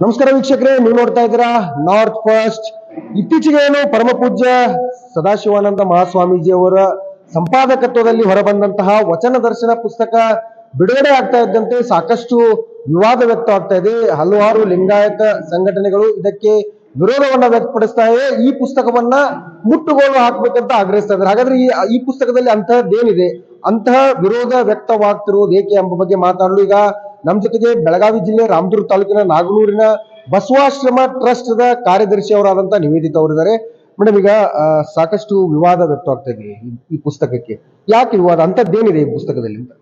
ನಮಸ್ಕಾರ ವೀಕ್ಷಕರೇ, ನೀವು ನೋಡ್ತಾ ಇದ್ದೀರಾ ನಾರ್ತ್ ಫಸ್ಟ್ ಇತ್ತೀಚೆಗೆ ಏನು ಪರಮ ಪೂಜ್ಯ ಸದಾಶಿವಾನಂದ ಮಹಾಸ್ವಾಮೀಜಿ ಅವರ ಸಂಪಾದಕತ್ವದಲ್ಲಿ ಹೊರಬಂದಂತಹ ವಚನ ದರ್ಶನ ಪುಸ್ತಕ ಬಿಡುಗಡೆ ಆಗ್ತಾ ಇದ್ದಂತೆ ಸಾಕಷ್ಟು ವಿವಾದ ವ್ಯಕ್ತವಾಗ್ತಾ ಇದೆ. ಹಲವಾರು ಲಿಂಗಾಯತ ಸಂಘಟನೆಗಳು ಇದಕ್ಕೆ ವಿರೋಧವನ್ನ ವ್ಯಕ್ತಪಡಿಸ್ತಾ ಇದೆ ಈ ಪುಸ್ತಕವನ್ನ ಮುಟ್ಟುಗೋಲು ಹಾಕ್ಬೇಕಂತ ಆಗ್ರಹಿಸ್ತಾ ಇದ್ದಾರೆ. ಹಾಗಾದ್ರೆ ಈ ಈ ಪುಸ್ತಕದಲ್ಲಿ ಅಂತಹದ್ದೇನಿದೆ ಅಂತಹ ವಿರೋಧ ವ್ಯಕ್ತವಾಗ್ತಿರುವುದು ಏಕೆ ಎಂಬ ಬಗ್ಗೆ ಮಾತಾಡಲು ಈಗ ನಮ್ಮ ಜೊತೆಗೆ ಬೆಳಗಾವಿ ಜಿಲ್ಲೆ ರಾಮದುರ್ಗ ತಾಲೂಕಿನ ನಾಗನೂರಿನ ಬಸವಾಶ್ರಮ ಟ್ರಸ್ಟ್ ದ ಕಾರ್ಯದರ್ಶಿ ಅವರಾದಂತ ನಿವೇದಿತ ಅವರಿದ್ದಾರೆ. ಮೇಡಮ್ ಈಗ ಸಾಕಷ್ಟು ವಿವಾದ ವ್ಯಕ್ತವಾಗ್ತಾ ಇದೆ ಈ- ಪುಸ್ತಕಕ್ಕೆ. ಯಾಕೆ ವಿವಾದ? ಅಂತದ್ದೇನಿದೆ ಈ ಪುಸ್ತಕದಲ್ಲಿ ಅಂತ?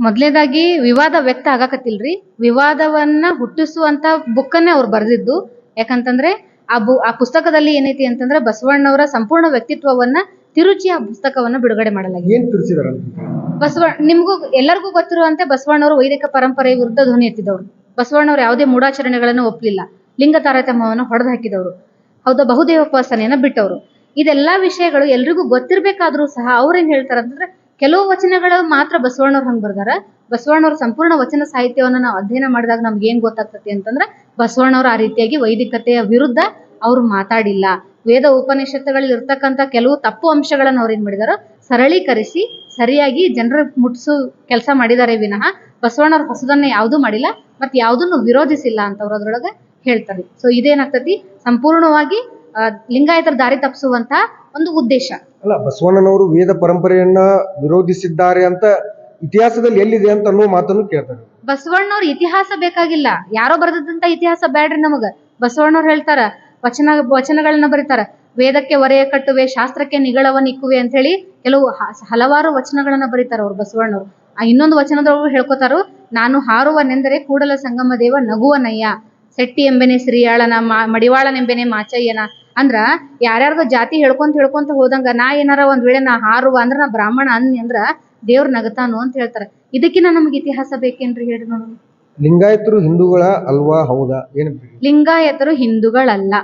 ಮೊದಲನೇದಾಗಿ ವಿವಾದ ವ್ಯಕ್ತ ಆಗಾಕತ್ತಿಲ್ರಿ. ವಿವಾದವನ್ನ ಹುಟ್ಟಿಸುವಂತ ಬುಕ್ಕನ್ನೇ ಅವ್ರು ಬರೆದಿದ್ದು. ಯಾಕಂತಂದ್ರೆ ಆ ಬು ಆ ಪುಸ್ತಕದಲ್ಲಿ ಏನೈತಿ ಅಂತಂದ್ರೆ ಬಸವಣ್ಣವರ ಸಂಪೂರ್ಣ ವ್ಯಕ್ತಿತ್ವವನ್ನ ತಿರುಚಿ ಆ ಪುಸ್ತಕವನ್ನ ಬಿಡುಗಡೆ ಮಾಡಲಾಗಿದೆ. ಏನ್ ತಿಳಿಸಿದಾರೆ ಬಸವ ನಿಮಗೂ, ಎಲ್ಲರಿಗೂ ಗೊತ್ತಿರುವಂತೆ ಬಸವಣ್ಣವರು ವೈದಿಕ ಪರಂಪರೆ ವಿರುದ್ಧ ಧ್ವನಿ ಎತ್ತಿದವರು. ಬಸವಣ್ಣವರು ಯಾವುದೇ ಮೂಢಾಚರಣೆಗಳನ್ನು ಒಪ್ಪಲಿಲ್ಲ. ಲಿಂಗ ತಾರತಮ್ಯವನ್ನು ಹೊಡೆದು ಹಾಕಿದವರು. ಹೌದಾ ಬಹುದೇವೋಪಾಸನೆಯನ್ನ ಬಿಟ್ಟವರು. ಇದೆಲ್ಲಾ ವಿಷಯಗಳು ಎಲ್ರಿಗೂ ಗೊತ್ತಿರ್ಬೇಕಾದ್ರೂ ಸಹ ಅವ್ರೇನ್ ಹೇಳ್ತಾರ ಅಂತಂದ್ರೆ, ಕೆಲವು ವಚನಗಳು ಮಾತ್ರ ಬಸವಣ್ಣವ್ರು ಹಂಗ್ ಬರ್ದಾರ. ಬಸವಣ್ಣವ್ರ ಸಂಪೂರ್ಣ ವಚನ ಸಾಹಿತ್ಯವನ್ನು ನಾವು ಅಧ್ಯಯನ ಮಾಡಿದಾಗ ನಮ್ಗೆ ಏನ್ ಗೊತ್ತಾಗ್ತತಿ ಅಂತಂದ್ರೆ, ಬಸವಣ್ಣವ್ರು ಆ ರೀತಿಯಾಗಿ ವೈದಿಕತೆಯ ವಿರುದ್ಧ ಅವ್ರು ಮಾತಾಡಿಲ್ಲ. ವೇದ ಉಪನಿಷತ್ತುಗಳಲ್ಲಿ ಇರ್ತಕ್ಕಂಥ ಕೆಲವು ತಪ್ಪು ಅಂಶಗಳನ್ನು ಅವ್ರು ಏನ್ ಮಾಡಿದಾರ ಸರಳೀಕರಿಸಿ ಸರಿಯಾಗಿ ಜನರ ಮುಟ್ಸು ಕೆಲಸ ಮಾಡಿದ್ದಾರೆ ವಿನಃ ಬಸವಣ್ಣವ್ರ ಹೊಸದನ್ನ ಯಾವ್ದೂ ಮಾಡಿಲ್ಲ ಮತ್ ಯಾವ್ದನ್ನು ವಿರೋಧಿಸಿಲ್ಲ ಅಂತ ಅವ್ರ ಅದ್ರೊಳಗೆ ಹೇಳ್ತಾರೆ. ಸೊ ಇದೇನಾಗ್ತತಿ? ಸಂಪೂರ್ಣವಾಗಿ ಲಿಂಗಾಯತರ ದಾರಿ ತಪ್ಪಿಸುವಂತಹ ಒಂದು ಉದ್ದೇಶ. ಅಲ್ಲ ಬಸವಣ್ಣನವರು ವೇದ ಪರಂಪರೆಯನ್ನ ವಿರೋಧಿಸಿದ್ದಾರೆ ಅಂತ ಇತಿಹಾಸದಲ್ಲಿ ಎಲ್ಲಿದೆ ಅಂತ ಅನ್ನೋ ಮಾತನ್ನು ಕೇಳ್ತಾರೆ. ಬಸವಣ್ಣವ್ರ ಇತಿಹಾಸ ಬೇಕಾಗಿಲ್ಲ. ಯಾರೋ ಬರೆದಂತ ಇತಿಹಾಸ ಬ್ಯಾಡ್ರಿ ನಮಗ. ಬಸವಣ್ಣವ್ರು ಹೇಳ್ತಾರ ವಚನ ವಚನಗಳನ್ನ ಬರೀತಾರೆ. ವೇದಕ್ಕೆ ಒರೆಯ ಕಟ್ಟುವೆ ಶಾಸ್ತ್ರಕ್ಕೆ ನಿಗಳವ ನಿಕ್ಕುವೆ ಅಂತ ಹೇಳಿ ಕೆಲವು ಹಲವಾರು ವಚನಗಳನ್ನ ಬರೀತಾರ ಅವ್ರು ಬಸವಣ್ಣವ್ರು. ಆ ಇನ್ನೊಂದು ವಚನದೊಳಗೂ ಹೇಳ್ಕೊತಾರು ನಾನು ಹಾರುವನೆಂದರೆ ಕೂಡಲ ಸಂಗಮ ದೇವ ನಗುವನಯ್ಯ. ಸೆಟ್ಟಿ ಎಂಬೆನೆ ಶ್ರೀಯಾಳನ ಮಾ- ಮಡಿವಾಳನೆಂಬೆನೆ ಮಾಚಯ್ಯನ. ಅಂದ್ರ ಯಾರ್ಯಾರ್ದು ಜಾತಿ ಹೇಳ್ಕೊಂತ ಹೇಳ್ಕೊಂತ ಹೋದಂಗ ನಾ ಏನಾರ ಒಂದ್ ವೇಳೆ ನಾ ಹಾರುವ ಅಂದ್ರ ನಾ ಬ್ರಾಹ್ಮಣ ಅನ್ನಿ ಅಂದ್ರ ದೇವ್ರ ನಗತಾನು ಅಂತ ಹೇಳ್ತಾರೆ. ಇದಕ್ಕಿನ್ನ ನಮ್ಗೆ ಇತಿಹಾಸ ಬೇಕೇನ್ರಿ ಹೇಳಿ ನೋಡೋಣ ಲಿಂಗಾಯತರು ಹಿಂದೂಗಳ ಅಲ್ವಾ? ಹೌದಾ? ಏನು ಲಿಂಗಾಯತರು ಹಿಂದೂಗಳಲ್ಲ.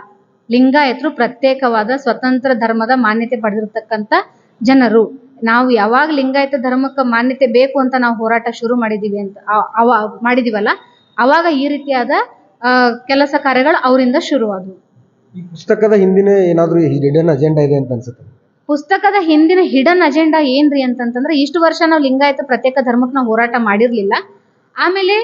ಲಿಂಗಾಯತರು ಪ್ರತ್ಯೇಕವಾದ ಸ್ವತಂತ್ರ ಧರ್ಮದ ಮಾನ್ಯತೆ ಪಡೆದಿರ್ತಕ್ಕಂಥ ಜನರು. ನಾವು ಯಾವಾಗ ಲಿಂಗಾಯತ ಧರ್ಮಕ್ಕೆ ಮಾನ್ಯತೆ ಬೇಕು ಅಂತ ನಾವು ಹೋರಾಟ ಶುರು ಮಾಡಿದೀವಿ ಅಂತ ಅವ ಮಾಡಿದೀವಲ್ಲ ಅವಾಗ ಈ ರೀತಿಯಾದ ಕೆಲಸ ಕಾರ್ಯಗಳು ಅವರಿಂದ ಶುರುವಾದವು. ಈ ಪುಸ್ತಕದ ಹಿಂದಿನ ಏನಾದರೂ ಹಿಡನ್ ಅಜೆಂಡಾ ಇದೆ ಅಂತ ಅನ್ಸುತ್ತೆ? ಪುಸ್ತಕದ ಹಿಂದಿನ ಹಿಡನ್ ಅಜೆಂಡಾ ಏನ್ರಿ ಅಂತಂತಂದ್ರೆ ಇಷ್ಟು ವರ್ಷ ನಾವು ಲಿಂಗಾಯತ ಪ್ರತ್ಯೇಕ ಧರ್ಮಕ್ಕೆ ನಾವು ಹೋರಾಟ ಮಾಡಿರ್ಲಿಲ್ಲ. ಆಮೇಲೆ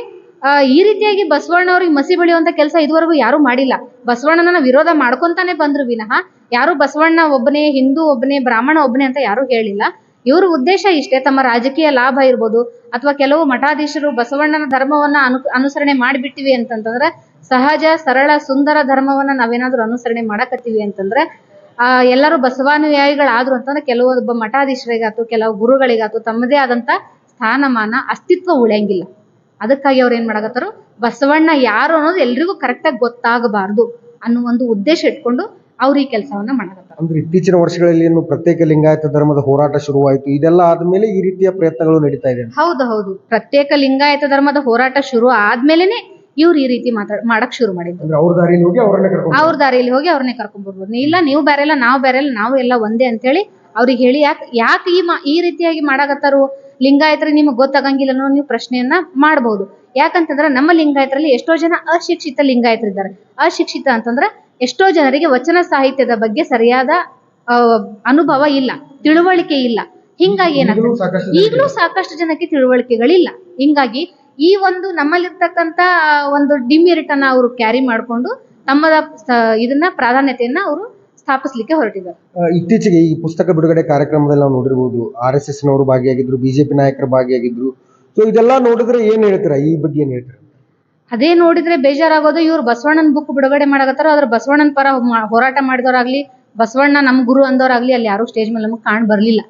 ಈ ರೀತಿಯಾಗಿ ಬಸವಣ್ಣವ್ರಿಗೆ ಮಸಿ ಬೆಳೆಯುವಂತ ಕೆಲಸ ಇದುವರೆಗೂ ಯಾರು ಮಾಡಿಲ್ಲ. ಬಸವಣ್ಣನ ವಿರೋಧ ಮಾಡ್ಕೊಂತಾನೆ ಬಂದ್ರು ವಿನಃ ಯಾರು ಬಸವಣ್ಣ ಒಬ್ಬನೇ, ಹಿಂದೂ ಒಬ್ಬನೇ, ಬ್ರಾಹ್ಮಣ ಒಬ್ಬನೇ ಅಂತ ಯಾರು ಹೇಳಿಲ್ಲ. ಇವ್ರ ಉದ್ದೇಶ ಇಷ್ಟೇ, ತಮ್ಮ ರಾಜಕೀಯ ಲಾಭ ಇರ್ಬೋದು ಅಥವಾ ಕೆಲವು ಮಠಾಧೀಶರು ಬಸವಣ್ಣನ ಧರ್ಮವನ್ನ ಅನು, ಅನುಸರಣೆ ಮಾಡಿಬಿಟ್ಟಿವಿ ಅಂತಂತಂದ್ರೆ ಸಹಜ, ಸರಳ, ಸುಂದರ ಧರ್ಮವನ್ನ ನಾವೇನಾದ್ರೂ ಅನುಸರಣೆ ಮಾಡಕತ್ತೀವಿ ಅಂತಂದ್ರೆ, ಆ, ಎಲ್ಲರೂ ಬಸವಾನುಯಾಯಿಗಳಾದ್ರು ಅಂತಂದ್ರೆ ಕೆಲವೊಬ್ಬ ಮಠಾಧೀಶರಿಗಾತು, ಕೆಲವು ಗುರುಗಳಿಗಾತು ತಮ್ಮದೇ ಆದಂತ ಸ್ಥಾನಮಾನ ಅಸ್ತಿತ್ವ ಉಳಿಯಂಗಿಲ್ಲ. ಅದಕ್ಕಾಗಿ ಅವ್ರು ಏನ್ ಮಾಡಕತ್ತಾರು ಬಸವಣ್ಣ ಯಾರು ಅನ್ನೋದು ಎಲ್ರಿಗೂ ಕರೆಕ್ಟಾಗಿ ಗೊತ್ತಾಗಬಾರ್ದು ಅನ್ನೋ ಒಂದು ಉದ್ದೇಶ ಇಟ್ಕೊಂಡು ಅವ್ರು ಈ ಕೆಲಸವನ್ನ ಮಾಡಕತ್ತಾರ. ಅಂದ್ರೆ ಇತ್ತೀಚಿನ ವರ್ಷಗಳಲ್ಲಿ ಏನು ಪ್ರತ್ಯೇಕ ಲಿಂಗಾಯತ ಧರ್ಮದ ಹೋರಾಟ ಶುರುವಾಯಿತು. ಇದೆಲ್ಲ ಆದ್ಮೇಲೆ ಈ ರೀತಿಯ ಪ್ರಯತ್ನಗಳು ನಡೀತಾ ಇದೆ ಹೌದು ಹೌದು. ಪ್ರತ್ಯೇಕ ಲಿಂಗಾಯತ ಧರ್ಮದ ಹೋರಾಟ ಶುರು ಆದ್ಮೇಲೆನೆ ಇವ್ರು ಈ ರೀತಿ ಮಾತಾಡ್ ಮಾಡಕ್ ಶುರು ಮಾಡಿದ್ರು ಅವ್ರ ದಾರಿಯಲ್ಲಿ ಹೋಗಿ ಅವರನ್ನ ಕರ್ಕೊಂಡು ಅವ್ರ ದಾರಿಯಲ್ಲಿ ಹೋಗಿ ಅವ್ರನ್ನೇ ಕರ್ಕೊಂಡ್ ಬರ್ಬೋದು. ಇಲ್ಲ ನೀವು ಬೇರೆ ಇಲ್ಲ ನಾವು ಬೇರೆ ಇಲ್ಲ ನಾವು ಎಲ್ಲ ಒಂದೇ ಅಂತೇಳಿ ಅವ್ರಿಗೆ ಹೇಳಿ ಯಾಕೆ ಯಾಕೆ ಈ ಮಾ- ಈ ರೀತಿಯಾಗಿ ಮಾಡಾಕತ್ತಾರು ಲಿಂಗಾಯತರಿಗೆ ನಿಮಗೆ ಗೊತ್ತಾಗಂಗಿಲ್ಲ ಅನ್ನೋ ನೀವು ಪ್ರಶ್ನೆಯನ್ನ ಮಾಡಬಹುದು ಯಾಕಂತಂದ್ರೆ ನಮ್ಮ ಲಿಂಗಾಯತರಲ್ಲಿ ಎಷ್ಟೋ ಜನ ಅಶಿಕ್ಷಿತ ಲಿಂಗಾಯತರಿದ್ದಾರೆ ಅಶಿಕ್ಷಿತ ಅಂತಂದ್ರೆ ಎಷ್ಟೋ ಜನರಿಗೆ ವಚನ ಸಾಹಿತ್ಯದ ಬಗ್ಗೆ ಸರಿಯಾದ ಅನುಭವ ಇಲ್ಲ ತಿಳುವಳಿಕೆ ಇಲ್ಲ. ಹಿಂಗಾಗಿ ಏನಾಗ್ತದೆ? ಈಗಲೂ ಸಾಕಷ್ಟು ಜನಕ್ಕೆ ತಿಳುವಳಿಕೆಗಳಿಲ್ಲ. ಹಿಂಗಾಗಿ ಈ ಒಂದು ನಮ್ಮಲ್ಲಿರ್ತಕ್ಕಂತ ಒಂದು ಡಿಮಿರಿಟ್ ಅನ್ನ ಅವರು ಕ್ಯಾರಿ ಮಾಡಿಕೊಂಡು ತಮ್ಮದ ಇದನ್ನ ಪ್ರಾಧಾನ್ಯತೆಯನ್ನ ಅವರು ಸ್ಥಾಪಿಸ್ಲಿಕ್ಕೆ ಹೊರಟಿದ್ದಾರೆ. ಇತ್ತೀಚೆಗೆ ಈ ಪುಸ್ತಕ ಬಿಡುಗಡೆ ಕಾರ್ಯಕ್ರಮದಲ್ಲಿ ನಾವು ನೋಡಿರಬಹುದು ಆರ್ ಎಸ್ ಎಸ್ ನವರು ಭಾಗಿಯಾಗಿದ್ರು ಬಿಜೆಪಿ ನಾಯಕರು ಭಾಗಿಯಾಗಿದ್ರು. ಸೊ ಇದೆಲ್ಲ ನೋಡಿದ್ರೆ ಏನ್ ಹೇಳ್ತೀರಾ? ಈ ಬಗ್ಗೆ ಏನ್ ಹೇಳ್ತೀರಾ? ಅದೇ ನೋಡಿದ್ರೆ ಬೇಜಾರಾಗೋದು ಇವ್ರು ಬಸವಣ್ಣನ ಬುಕ್ ಬಿಡುಗಡೆ ಮಾಡಕತ್ತಾರ ಅದ್ರ ಬಸವಣ್ಣನ ಪರ ಹೋರಾಟ ಮಾಡಿದವರಾಗ್ಲಿ ಬಸವಣ್ಣ ನಮ್ ಗುರು ಅಂದವರಾಗ್ಲಿ ಅಲ್ಲಿ ಯಾರು ಸ್ಟೇಜ್ ಮೇಲೆ ನಮಗೆ ಕಾಣ್ ಬರ್ಲಿಲ್ಲ.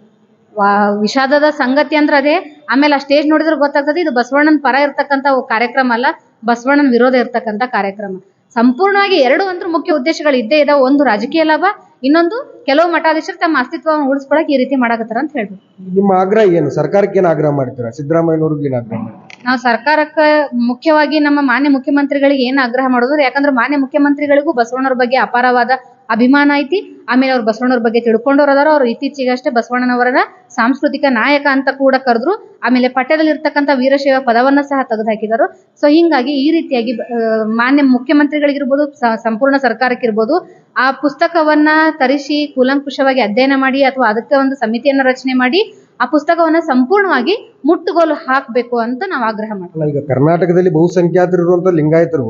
ವಿಷಾದದ ಸಂಗತಿ ಅಂದ್ರೆ ಅದೇ ಆಮೇಲೆ ಆ ಸ್ಟೇಜ್ ನೋಡಿದ್ರೆ ಗೊತ್ತಾಗ್ತದೆ ಇದು ಬಸವಣ್ಣನ ಪರ ಇರ್ತಕ್ಕಂಥ ಕಾರ್ಯಕ್ರಮ ಅಲ್ಲ ಬಸವಣ್ಣನ ವಿರೋಧ ಇರ್ತಕ್ಕಂಥ ಕಾರ್ಯಕ್ರಮ. ಸಂಪೂರ್ಣವಾಗಿ ಎರಡು ಅಂದ್ರೆ ಮುಖ್ಯ ಉದ್ದೇಶಗಳು ಇದ್ದೇ ಇದಾವೆ. ಒಂದು ರಾಜಕೀಯ ಲಾಭ, ಇನ್ನೊಂದು ಕೆಲವು ಮಠಾಧೀಶರು ತಮ್ಮ ಅಸ್ತಿತ್ವವನ್ನು ಉಳಿಸ್ಕೊಳಕ್ ಈ ರೀತಿ ಮಾಡಾಕತ್ತಾರ ಅಂತ ಹೇಳ್ಬೇಕು ನಿಮ್ಮ ಆಗ್ರಹ ಏನು? ಸರ್ಕಾರಕ್ಕೆ ಏನು ಆಗ್ರಹ ಮಾಡ್ತೀರಾ? ಸಿದ್ದರಾಮಯ್ಯನವ್ರಿಗೆ ಏನು ಆಗ್ರಹ ಮಾಡ್ತೀರಾ? ನಾವು ಸರ್ಕಾರಕ್ಕೆ ಮುಖ್ಯವಾಗಿ ನಮ್ಮ ಮಾನ್ಯ ಮುಖ್ಯಮಂತ್ರಿಗಳಿಗೆ ಏನ್ ಆಗ್ರಹ ಮಾಡೋದು, ಯಾಕಂದ್ರೆ ಮಾನ್ಯ ಮುಖ್ಯಮಂತ್ರಿಗಳಿಗೂ ಬಸವಣ್ಣವ್ರ ಬಗ್ಗೆ ಅಪಾರವಾದ ಅಭಿಮಾನ ಐತಿ. ಆಮೇಲೆ ಅವ್ರು ಬಸವಣ್ಣವ್ರ ಬಗ್ಗೆ ತಿಳ್ಕೊಂಡವ್ರು ಅದಾರ. ಅವ್ರು ಇತ್ತೀಚೆಗಷ್ಟೇ ಬಸವಣ್ಣನವರನ್ನ ಸಾಂಸ್ಕೃತಿಕ ನಾಯಕ ಅಂತ ಕೂಡ ಕರೆದ್ರು. ಆಮೇಲೆ ಪಠ್ಯದಲ್ಲಿ ಇರ್ತಕ್ಕಂಥ ವೀರಶೈವ ಪದವನ್ನ ಸಹ ತೆಗೆದುಹಾಕಿದರು. ಸೊ ಹಿಂಗಾಗಿ ಈ ರೀತಿಯಾಗಿ ಮಾನ್ಯ ಮುಖ್ಯಮಂತ್ರಿಗಳಿಗಿರ್ಬೋದು ಸಂಪೂರ್ಣ ಸರ್ಕಾರಕ್ಕಿರ್ಬೋದು, ಆ ಪುಸ್ತಕವನ್ನ ತರಿಸಿ, ಕೂಲಂಕುಷವಾಗಿ ಅಧ್ಯಯನ ಮಾಡಿ, ಅಥವಾ ಅದಕ್ಕೆ ಒಂದು ಸಮಿತಿಯನ್ನ ರಚನೆ ಮಾಡಿ ಆ ಪುಸ್ತಕವನ್ನ ಸಂಪೂರ್ಣವಾಗಿ ಮುಟ್ಟುಗೋಲು ಹಾಕಬೇಕು ಅಂತ ನಾವು ಆಗ್ರಹ ಮಾಡ್ತೀವಿ. ಈಗ ಕರ್ನಾಟಕದಲ್ಲಿ ಬಹುಸಂಖ್ಯಾತರು ಇರುವಂತ ಲಿಂಗಾಯತರು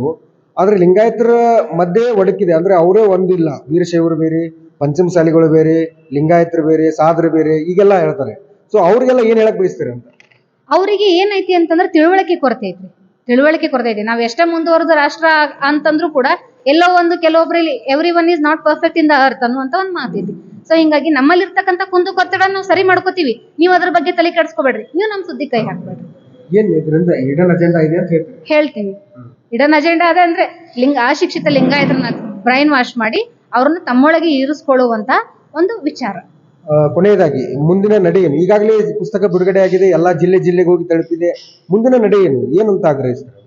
ಆದ್ರೆ ಲಿಂಗಾಯತರ ಮಧ್ಯೆ ಒಡಕಿದೆ. ಅಂದ್ರೆ ಅವರೇ ಒಂದಿಲ್ಲ. ವೀರಶೈವರು ಬೇರೆ ಪಂಚಮಸಾಲಿಗಳು ಬೇರೆ ಲಿಂಗಾಯತರು ಬೇರೆ ಸಾಧರು ಬೇರೆ ಈಗೆಲ್ಲ ಹೇಳ್ತಾರೆ. ಸೊ ಅವ್ರಿಗೆಲ್ಲ ಏನ್ ಹೇಳಕ್ ಬಯಸ್ತಾರೆ ಅಂತ? ಅವರಿಗೆ ಏನೈತಿ ಅಂತಂದ್ರೆ ತಿಳುವಳಿಕೆ ಕೊರತೆ ಐತ್ರಿ. ತಿಳುವಳಿಕೆ ಕೊರತೆ ಐತಿ ನಾವ್ ಎಷ್ಟೇ ಮುಂದುವರೆದ ರಾಷ್ಟ್ರ ಅಂತಂದ್ರೂ ಕೂಡ ಎಲ್ಲೋ ಒಂದು ಕೆಲವೊಬ್ರಲ್ಲಿ every one is not perfect in the earth ಅನ್ನುವಂತ ಒಂದು ಮಾತಿದೆ ಸೊ ಹಿಂಗಾಗಿ ನಮ್ಮಲ್ಲಿರ್ತಕ್ಕಂಥ ಕುಂದು ಕೊರತೆಗಳನ್ನ ನಾವು ಸರಿ ಮಾಡ್ಕೋತೀವಿ. ನೀವು ಅದ್ರ ಬಗ್ಗೆ ತಲೆ ಕೆಡಿಸ್ಕೋಬೇಡ್ರಿ. ನೀವು ನಮ್ಮ ಸುದ್ದಿ ಕೈ ಹಾಕ್ಬೇಡ್ರಿ. ಹೇಳ್ತೀನಿ ಇದರಿಂದ ಹಿಡನ್ ಅಜೆಂಡಾ ಇದೆ ಅಂತ ಹೇಳ್ತಾರೆ? ಹೇಳ್ತೀವಿ ಇಡನ್ ಅಜೆಂಡಾ ಅದ ಅಂದ್ರೆ ಲಿಂಗ ಅಶಿಕ್ಷಿತ ಲಿಂಗಾಯತರನ್ನ ಬ್ರೈನ್ ವಾಶ್ ಮಾಡಿ ಅವ್ರನ್ನ ತಮ್ಮೊಳಗೆ ಇರಿಸ್ಕೊಳ್ಳುವಂತ ಒಂದು ವಿಚಾರ. ಕೊನೆಯದಾಗಿ ಮುಂದಿನ ನಡೆ ಏನು? ಈಗಾಗಲೇ ಪುಸ್ತಕ ಬಿಡುಗಡೆ ಆಗಿದೆ ಎಲ್ಲಾ ಜಿಲ್ಲೆ ಜಿಲ್ಲೆಗೆ ಹೋಗಿ ತಲುಪಿದೆ. ಮುಂದಿನ ನಡೆ ಏನು? ಏನು ಅಂತ ಆಗ್ರಹಿಸ್ತಾರೆ?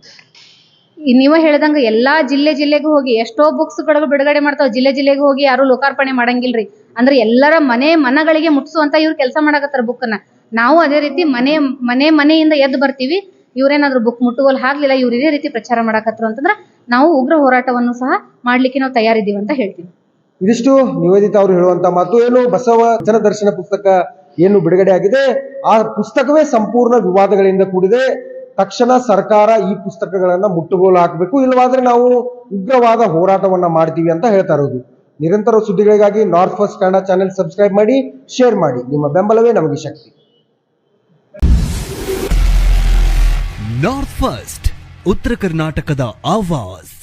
ನೀವ ಹೇಳ್ದಂಗ ಎಲ್ಲಾ ಜಿಲ್ಲೆ ಜಿಲ್ಲೆಗೂ ಹೋಗಿ ಎಷ್ಟೋ ಬುಕ್ಸ್ಗಳು ಬಿಡುಗಡೆ ಮಾಡ್ತಾವ. ಜಿಲ್ಲೆ ಜಿಲ್ಲೆಗೆ ಹೋಗಿ ಯಾರು ಲೋಕಾರ್ಪಣೆ ಮಾಡಂಗಿಲ್ರಿ. ಅಂದ್ರೆ ಎಲ್ಲರ ಮನೆ ಮನಗಳಿಗೆ ಮುಟ್ಟಿಸುವಂತ ಇವ್ರು ಕೆಲಸ ಮಾಡಕತ್ತಾರ ಬುಕ್ನ ನಾವು ಅದೇ ರೀತಿ ಮನೆ ಮನೆ ಮನೆಯಿಂದ ಎದ್ದು ಬರ್ತೀವಿ. ಇವ್ರೇನಾದ್ರು ಬುಕ್ ಮುಟ್ಟುಗೋಲ್ ಆಗ್ಲಿಲ್ಲ, ಇವ್ರು ಇದೇ ರೀತಿ ಪ್ರಚಾರ ಮಾಡಕತ್ರು ಅಂತಂದ್ರೆ ನಾವು ಉಗ್ರ ಹೋರಾಟವನ್ನು ಸಹ ಮಾಡ್ಲಿಕ್ಕೆ ನಾವು ತಯಾರಿದ್ದೀವಿ ಅಂತ ಹೇಳ್ತೀವಿ. ಇದಿಷ್ಟು ನಿವೇದಿತ ಅವರು ಹೇಳುವಂತ ಮಾತು. ಏನು ಬಸವ ಜನದರ್ಶನ ದರ್ಶನ ಪುಸ್ತಕ ಏನು ಬಿಡುಗಡೆ ಆಗಿದೆ, ಆ ಪುಸ್ತಕವೇ ಸಂಪೂರ್ಣ ವಿವಾದಗಳಿಂದ ಕೂಡಿದೆ. ತಕ್ಷಣ ಸರ್ಕಾರ ಈ ಪುಸ್ತಕಗಳನ್ನ ಮುಟ್ಟುಗೋಲು ಹಾಕಬೇಕು, ಇಲ್ಲವಾದ್ರೆ ನಾವು ಉಗ್ರವಾದ ಹೋರಾಟವನ್ನ ಮಾಡ್ತೀವಿ ಅಂತ ಹೇಳ್ತಾ ಇರೋದು. ನಿರಂತರ ಸುದ್ದಿಗಳಿಗಾಗಿ North First Kannada channel subscribe ಮಾಡಿ, ಶೇರ್ ಮಾಡಿ. ನಿಮ್ಮ ಬೆಂಬಲವೇ ನಮಗೆ ಶಕ್ತಿ. ನಾರ್ತ್ ಫಸ್ಟ್, ಉತ್ತರ ಕರ್ನಾಟಕದ ಆವಾಜ್